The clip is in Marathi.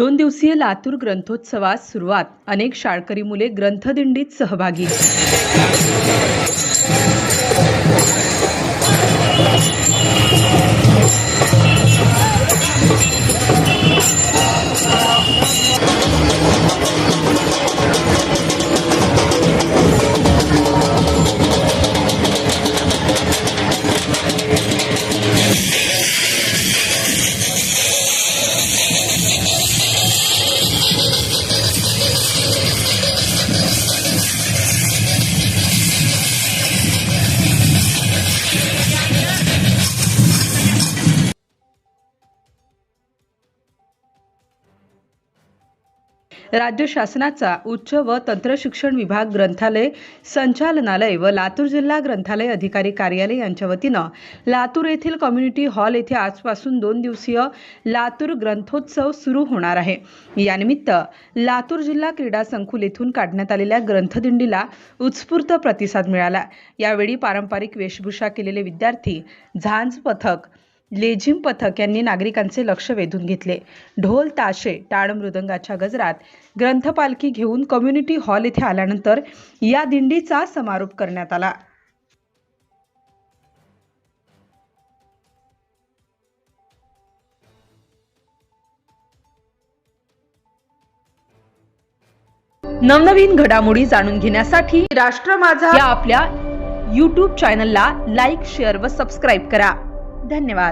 दोन दिवसीय लातूर ग्रंथोत्सवास सुरुवात. अनेक शाळकरी मुले ग्रंथदिंडीत सहभागी. राज्य शासनाचा उच्च व तंत्रशिक्षण विभाग ग्रंथालय संचालनालय व लातूर जिल्हा ग्रंथालय अधिकारी कार्यालय यांच्या वतीनं लातूर येथील कम्युनिटी हॉल येथे आजपासून दोन दिवसीय लातूर ग्रंथोत्सव सुरू होणार आहे. यानिमित्त लातूर जिल्हा क्रीडा संकुल येथून काढण्यात आलेल्या ग्रंथदिंडीला उत्स्फूर्त प्रतिसाद मिळाला. यावेळी पारंपरिक वेशभूषा केलेले विद्यार्थी झांज पथक लेझिम पथक यांनी नागरिकांचे लक्ष वेधून घेतले. ढोल ताशे टाळ मृदंगाच्या गजरात ग्रंथपालखी घेऊन कम्युनिटी हॉल येथे आल्यानंतर या दिंडीचा समारोप करण्यात आला. नवनवीन घडामोडी जाणून घेण्यासाठी राष्ट्र माझा या आपल्या यूट्यूब चॅनलला लाईक शेअर व सबस्क्राईब करा. धन्यवाद.